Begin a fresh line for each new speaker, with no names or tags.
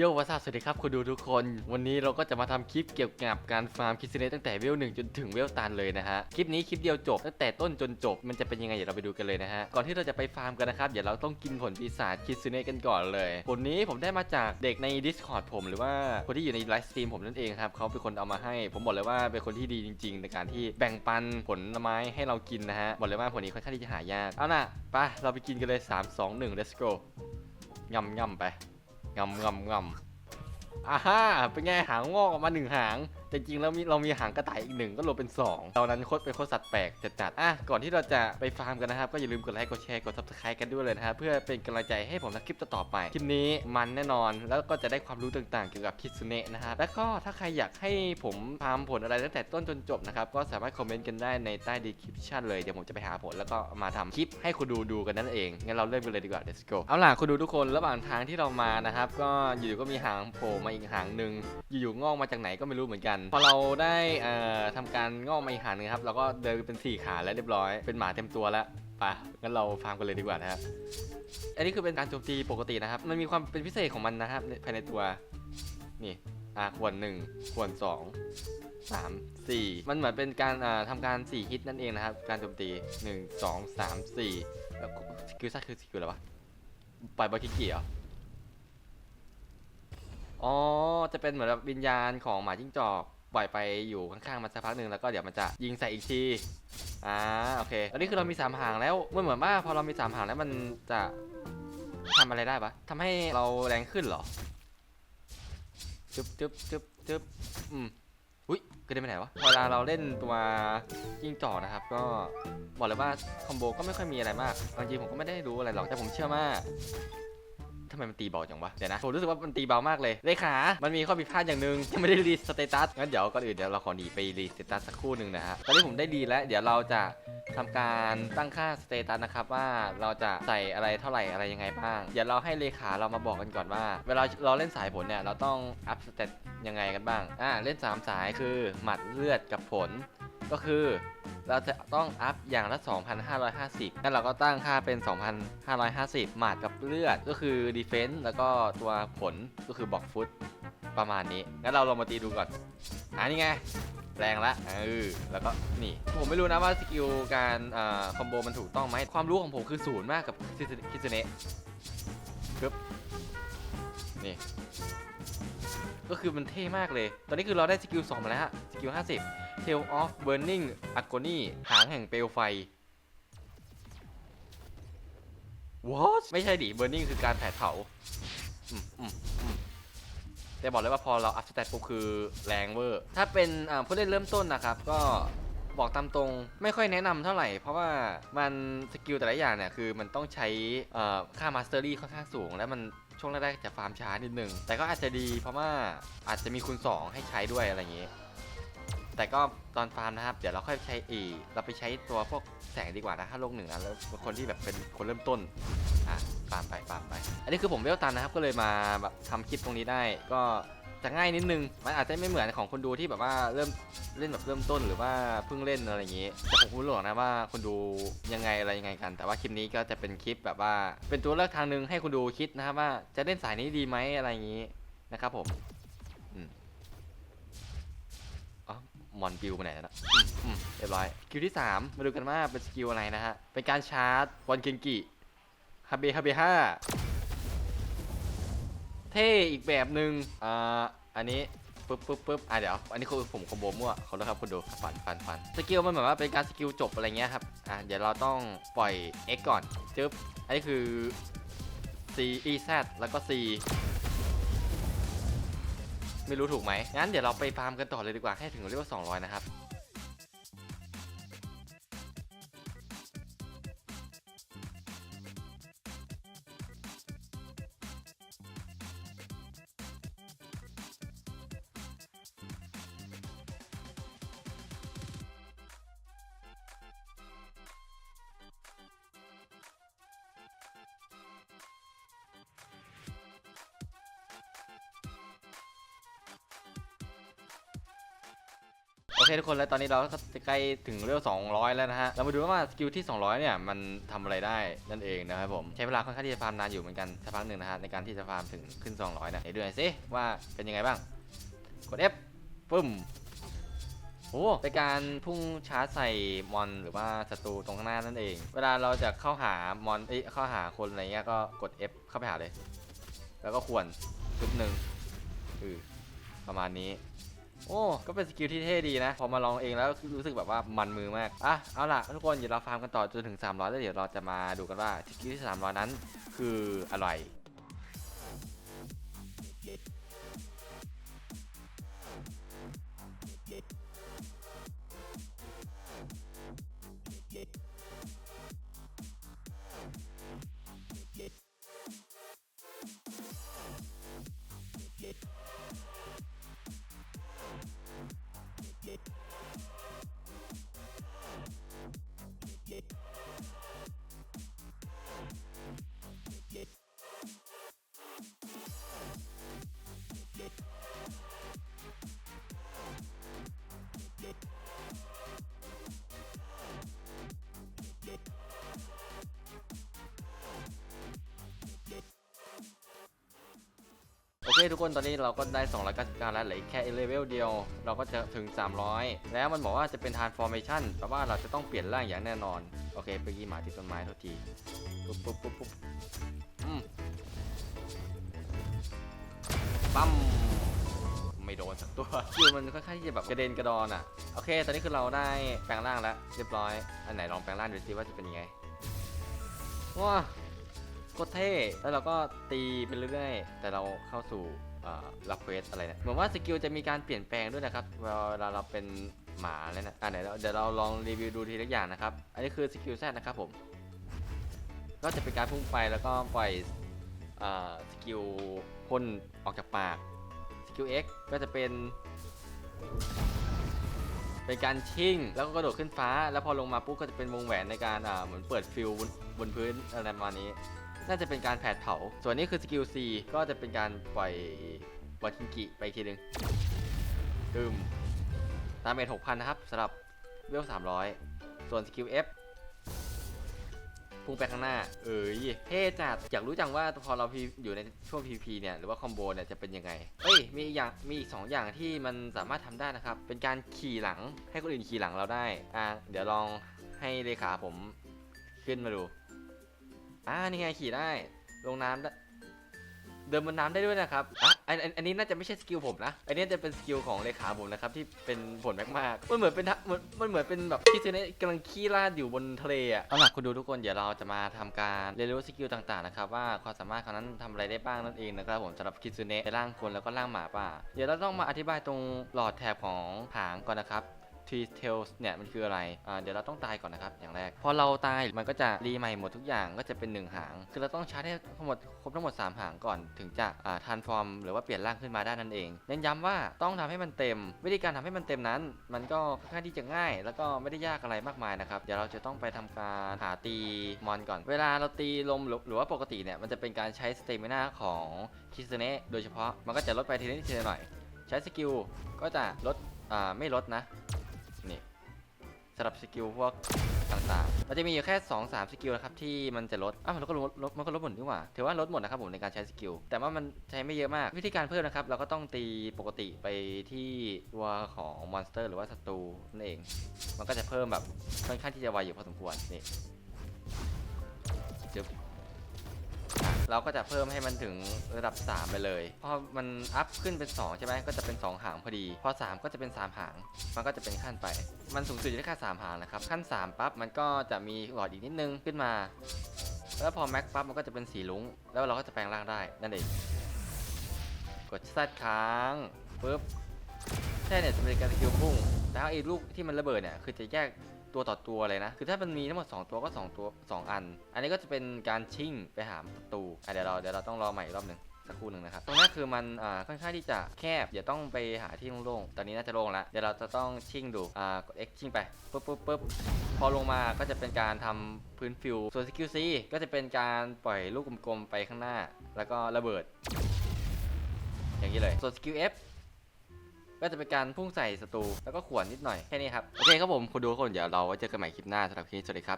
โยวัสดีครับคุณดูทุกคน วันนี้เราก็จะมาทำคลิปเกี่ยวกับการฟาร์มคิสเนตั้งแต่เวลหนึ่งจนถึงเวลตันเลยนะฮะ คลิปนี้คลิปเดียวจบตั้งแต่ต้นจนจบมันจะเป็นยังไงเดี๋ยวเราไปดูกันเลยนะฮะ ก่อนที่เราจะไปฟาร์มกันนะครับเดี๋ยวเราต้องกินผลปีศาจคิสเนกันก่อนเลย ผลนี้ผมได้มาจากเด็กใน Discord ผม หรือว่าคนที่อยู่ในไลฟ์สตรีมผมนั่นเองครับเขาเป็นคนเอามาให้ ผมบอกเลยว่าเป็นคนที่ดีจริง ๆ ในการที่แบ่งปันผลไม้ให้เรากินนะฮะบอกเลยว่าผลนี้ค่อนข้างที่จะหายากเอาน่ะไปเราไปกินกันเลย 3 2 1 let's go งำงำไป งำงำงำอ่าฮ่าเป็นไงหางงอกออกมาหนึ่งหาง แต่จริงแล้วมีเรามีหางกระต่ายอีกหนึ่งก็รวมเป็น2ตอนนั้นโคตรเป็นโคตรสัตว์แปลกจัดๆอะก่อนที่เราจะไปฟาร์มกันนะครับ ก็อย่าลืมกดไลค์กดแชร์กด subscribe กันด้วยเลยนะครับเพื่อเป็นกำลังใจให้ผมทำคลิปต่อๆไปคลิปนี้มันแน่นอนแล้วก็จะได้ความรู้ต่างๆ เกี่ยวกับคิสเนะนะครับแล้วก็ถ้าใครอยากให้ผมฟาร์มผลอะไรตั้งแต่ต้นจนจบนะครับก็สามารถคอมเมนต์กันได้ในใต้ description เลยเดี๋ยวผมจะไปหาผลแล้วก็มาทำคลิปให้คุณดูดูกันนั่นเองงั้นเราเริ่มกันเลยดีกว่า let's go เอาล่ะคุณดูทุกคนระหว่างทางที่เรามานะครับก็อยู่ก็มีหางโผล่มาอีกหางหนึ่งอยู่ๆงอกมาจากไหนก็ไม่รู้เหมือนกันพอเราได้เอ่อทำการงอกมาอีกหางหนึงครับเราก็เดินเป็นสี่ขาแล้วเรียบร้อย เป็นหมาเต็มตัวแล้วไปงั้นเราฟาร์มกันเลยดีกว่านะครับอันนี้คือเป็นการโจมตีปกตินะครับ มันมีความเป็นพิเศษของมันนะครับในภายในตัว นี่ อะควรหนึ่งควรสองสามสี่มันเหมือนเป็นการอ่าทำการสี่ฮิตนั่นเองนะครับ การโจมตีหนึ่งสองสามสี่แล้วสกิลซ่าคือสกิลอะไรวะปล่อยบอลคิกกี้เหรอ อ๋อ จะเป็นเหมือนแบบวิญญาณของหมาจิ้งจอกปล่อยไปอยู่ข้างๆมันสักพักหนึ่งแล้วก็เดี๋ยวมันจะยิงใส่อีกที อ่า โอเค ตอนนี้คือเรามีสามหางแล้วมันเหมือนว่าพอเรามีสามหางแล้วมันจะทำอะไรได้ปะทำให้เราแรงขึ้นเหรอ จึ๊บจึ๊บจึ๊บจึ๊บอืมอุ้ยกระเด็นไปไหนวะ เวลาเราเล่นตัวจิ้งจอกนะครับ ก็บอกเลยว่าคอมโบก็ไม่ค่อยมีอะไรมากบางทีผมก็ไม่ได้รู้อะไรหรอก แต่ผมเชื่อว่า ทำไมมันตีเบาจังวะ เดี๋ยวนะผมรู้สึกว่ามันตีเบามากเลยเลขา มันมีข้อผิดพลาดอย่างหนึ่งที่ไม่ได้รีสเตตัสงั้นเดี๋ยวก่อนอื่นเดี๋ยวเราขอหนีไปรีสเตตัสสักครู่หนึ่งนะฮะตอนนี้ผมได้ดีแล้ว เดี๋ยวเราจะทำการตั้งค่าสเตตัสนะครับว่าเราจะใส่อะไรเท่าไหร่อะไรยังไงบ้าง เดี๋ยวเราให้เลขาเรามาบอกกันก่อนว่า เวลาเราเล่นสายผลเนี่ยเราต้องอัพสเตตยังไงกันบ้างอ่าเล่น 3 สายคือหมัดเลือดกับผล ก็คือเราจะต้องอัพอย่างละ 2,550งั้นเราก็ตั้งค่าเป็น 2,550 หมาดกับเลือด ก็คือดีเฟน s ์แล้วก็ตัวผลก็คือบอกฟุตประมาณนี้ งั้นเราลองมาตีดูก่อนอ่านี่ไง แรงละเออแล้วก็นี่ ผมไม่รู้นะว่าสกิลการอคอมโบมันถูกต้องไหม ความรู้ของผมคือศูนย์มากกับคิสเนะปึ๊บนี่ก็คือมันเท่มากเลย ตอนนี้คือเราได้สกิล2มาแล้วฮะ สกิล 50 Tail of Burning Agony หางแห่งเปลวไฟ What ไม่ใช่ดิ Burning คือการแผดเผาอืมอืมอืมแต่บอกเลยว่าพอเราอัพสเตตปุ๊บคือแรงเวอร์ ถ้าเป็นอ่าผู้เล่นเริ่มต้นนะครับ ก็บอกตามตรงไม่ค่อยแนะนำเท่าไหร่ เพราะว่ามันสกิลแต่ละอย่างเนี่ยคือมันต้องใช้เอ่อค่ามาสเตอรี่ค่อนข้างสูง และมันช่วงแรกๆจะฟาร์มช้านิดนึง แต่ก็อาจจะดีเพราะว่าอาจจะมีคูณ2ให้ใช้ด้วยอะไรอย่างนี้ แต่ก็ตอนฟาร์มนะครับ เดี๋ยวเราค่อยใช้อีเราไปใช้ตัวพวกแสงดีกว่านะถ้าโลกหนึ่งนะแล้วคนที่แบบเป็นคนเริ่มต้นอะฟาร์มไปฟาร์มไป อันนี้คือผมเวลตันนะครับ ก็เลยมาแบบทำคลิปตรงนี้ได้ ก็จะง่ายนิดนึง มันอาจจะไม่เหมือนของคนดูที่แบบว่าเริ่มเล่นแบบเริ่มต้นหรือว่าเพิ่งเล่นอะไรอย่างนี้แต่ผมรู้หรอกนะว่าคนดูยังไงอะไรยังไงกัน แต่ว่าคลิปนี้ก็จะเป็นคลิปแบบว่า เป็นตัวเลือกทางหนึ่งให้คุณดูคิดนะครับว่าจะเล่นสายนี้ดีไหมอะไรอย่างนี้นะครับผม มอนบิวไปไหนแล้วนะอืมอืมเรียบร้อยสกิลที่3มาดูกันว่าเป็นสกิลอะไรนะฮะ เป็นการชาร์จบอลเกนกิฮาเบฮาเบห้าเท่อีกแบบหนึ่งอ่าอันนี้ปึ๊บปึ๊บปึ๊บอะเดี๋ยว อันนี้คือผมคอมโบมั่วขอโทษครับคุณดูฟันฟันฟันสกิลมันเหมือนว่าเป็นการสกิลจบอะไรเงี้ยครับ อะเดี๋ยวเราต้องปล่อย X ก่อนจึ๊บ อันนี้คือ C E Z แล้วก็ C ไม่รู้ถูกไหมงั้นเดี๋ยวเราไปฟาร์มกันต่อเลยดีกว่าให้ถึงเรียกว่า200 นะครับ เคทุกคนแล้วตอนนี้เราก็จะใกล้ถึงเรื่อง200 แล้วนะฮะ เรามาดูว่าสกิลที่ 200 เนี่ย มันทำอะไรได้นั่นเองนะครับผม ใช้เวลาค่อนข้างที่จะฟาร์มนานอยู่เหมือนกันสักพักหนึ่งนะฮะในการที่จะฟาร์มถึงขึ้น 200นะเดี๋ยวดูหน่อยสิว่าเป็นยังไงบ้าง กด F ปึ้มโอ้เป็นการพุ่งชาร์จใส่มอนหรือว่าศัตรูตรงข้างหน้านั่นเอง เวลาเราจะเข้าหามอนเอ้เข้าหาคนอะไรเงี้ยก็กด F เข้าไปหาเลย แล้วก็ควรชุดหนึ่งอือประมาณนี้ โอ้ ก็เป็นสกิลที่เท่ดีนะ พอมาลองเองแล้วรู้สึกแบบว่ามันมือมาก อะ เอาล่ะ ทุกคนเดี๋ยวเราฟาร์มกันต่อจนถึง 300 แล้วเดี๋ยวเราจะมาดูกันว่าสกิลที่ 300 นั้นคืออะไร เคทุกคนตอนนี้เราก็ได้ 299 แล้วเหลือแค่เลเวลเดียว เราก็จะถึง 300 แล้วมันบอกว่าจะเป็น transformation แปลว่าเราจะต้องเปลี่ยนร่างอย่างแน่นอน โอเคเมื่อกี้หมาติดต้นไม้โทษทีปุ๊บปุ๊บปุ๊บปุ๊บอืมปั๊มไม่โดนสักตัวคือมันค่อนข้างที่จะแบบกระเด็นกระดอนอะโอเค ตอนนี้คือเราได้แปลงร่างแล้ว เรียบร้อย อันไหนลองแปลงร่างดูสิว่าจะเป็นยังไงว้า โคตรเท่ แล้วเราก็ตีไปเรื่อยๆ แต่เราเข้าสู่รับเควสอะไรเนี่ย เหมือนว่าสกิลจะมีการเปลี่ยนแปลงด้วยนะครับ เวลาเราเป็นหมาเลยนะ อะไหนเราเดี๋ยวเราลองรีวิวดูทีละอย่างนะครับ อันนี้คือสกิลแซนะครับผม ก็จะเป็นการพุ่งไปแล้วก็ปล่อยสกิลพ่นออกจากปาก สกิล X ก็จะเป็น เป็นการชิ่ง แล้วก็กระโดดขึ้นฟ้า แล้วพอลงมาปุ๊บก็จะเป็นวงแหวนในการเหมือนเปิดฟิลบนบนพื้นอะไรประมาณนี้ น่าจะเป็นการแผดเผา ส่วนนี้คือสกิล C ก็จะเป็นการปล่อยวาทิงกิไปทีหนึงตึมตามเมท6,000นนะครับสำหรับเวล300ส่วนสกิล F พุ่งไปข้างหน้า เอ้ยเท่จัดอยากรู้จังว่าพอเราอยู่ในช่วง PVP เนี่ยหรือว่าคอมโบเนี่ยจะเป็นยังไงเอ้ยมีอย่างมีอีก2อย่างที่มันสามารถทำได้นะครับ เป็นการขี่หลังให้คนอื่นขี่หลังเราได้อะเดี๋ยวลองให้เลขาผมขึ้นมาดู อ่านี่ไงขี่ได้ ลงน้ำได้เดินบนน้ำได้ด้วยนะครับอะอันอันอันนี้น่าจะไม่ใช่สกิลผมนะ อันนี้จะเป็นสกิลของเลขาผมนะครับที่เป็นผลมากๆมันเหมือนเป็นทะมันมันเหมือนเป็นแบบที่เซเนกำลังขี้ลาดอยู่บนทะเลอะเอาล่ะคุณดูทุกคนเดี๋ยวเราจะมาทำการเรียนรู้สกิลต่างๆนะครับว่าความสามารถเขานั้นทำอะไรได้บ้างนั่นเองนะครับผมสำหรับคิซูเนะในร่างคนแล้วก็ร่างหมาป่า เดี๋ยวเราต้องมาอธิบายตรงหลอดแถบของหางก่อนนะครับ Tree Tails เนี่ยมันคืออะไรอ่าเดี๋ยวเราต้องตายก่อนนะครับอย่างแรก พอเราตายมันก็จะรีใหม่หมดทุกอย่างก็จะเป็น 1 หาง คือเราต้องชาร์จให้ทั้งหมดครบทั้งหมด 3 หางก่อนถึงจะอ่า transform หรือว่าเปลี่ยนร่างขึ้นมาได้นั่นเองเน้นย้ำว่าต้องทำให้มันเต็ม วิธีการทำให้มันเต็มนั้น มันก็ค่อนข้างที่จะง่าย แล้วก็ไม่ได้ยากอะไรมากมายนะครับเดี๋ยวเราจะต้องไปทำการหาตีมอนก่อน เวลาเราตีลมหรือหรือว่าปกติเนี่ยมันจะเป็นการใช้สเตมินาของคิสเนะโดยเฉพาะมันก็จะลดไปทีลนิดทีละหน่อย ใช้สกิลก็จะลดอ่าไม่ลดนะ สำหรับสกิลพวกต่างๆ มันจะมีอยู่แค่ 2 3 สกิลนะครับที่มันจะลด อ้าวมันก็ลดลดมันก็ลดหมดดีกว่า ถือว่าลดหมดนะครับผมในการใช้สกิล แต่ว่ามันใช้ไม่เยอะมาก วิธีการเพิ่มนะครับ เราก็ต้องตีปกติไปที่ตัวของมอนสเตอร์ หรือว่าศัตรูนั่นเอง มันก็จะเพิ่มแบบค่อนข้างที่จะไวอยู่พอสมควร นี่เดี๋ยว เราก็จะเพิ่มให้มันถึงระดับ 3 ไปเลยพอมันอัพขึ้นเป็น 2 ใช่ไหมก็จะเป็น 2 หางพอดี พอ 3 ก็จะเป็น 3 หาง มันก็จะเป็นขั้นไป มันสูงสุดอยู่ที่แค่3หางนะครับ ขั้น 3 ปั๊บมันก็จะมีหลอดอีกนิดนึงขึ้นมา แล้วพอแม็กปั๊บมันก็จะเป็นสีลุ้ง แล้วเราก็จะแปลงร่างได้นั่นเอง กดซัดค้างปุ๊บแค่เนี่ยจะเป็นการสกิลพุ่งแล้วไอ้ลูกที่มันระเบิดเนี่ยคือจะแยก ตัวต่อตัวเลยนะ คือถ้ามันมีทั้งหมด 2 ตัวก็ 2 ตัว 2 อัน อันนี้ก็จะเป็นการชิ่งไปหาศัตรูอะเดี๋ยวเราเดี๋ยวเราต้องรอใหม่อีกรอบหนึ่งสักครู่หนึ่งนะครับ ตรงนี้คือมันอ่าค่อนข้างที่จะแคบอย่าต้องไปหาที่โล่งๆ ตอนนี้น่าจะโล่งแล้ว เดี๋ยวเราจะต้องชิ่งดู อ่ากด X ชิ่งไปปุ๊บปุ๊บปุ๊บพอลงมาก็จะเป็นการทำพื้นฟิวส่วนสกิล C ก็จะเป็นการปล่อยลูกกลมๆไปข้างหน้า แล้วก็ระเบิด อย่างนี้เลย ส่วนสกิล F ก็จะเป็นการพุ่งใส่ศัตรูแล้วก็ขวนนิดหน่อยแค่นี้ครับโอเคครับผมคุณดูคนเดี๋ยวเราไว้เจอกันใหม่คลิปหน้าสำหรับคลิปนี้สวัสดีครับ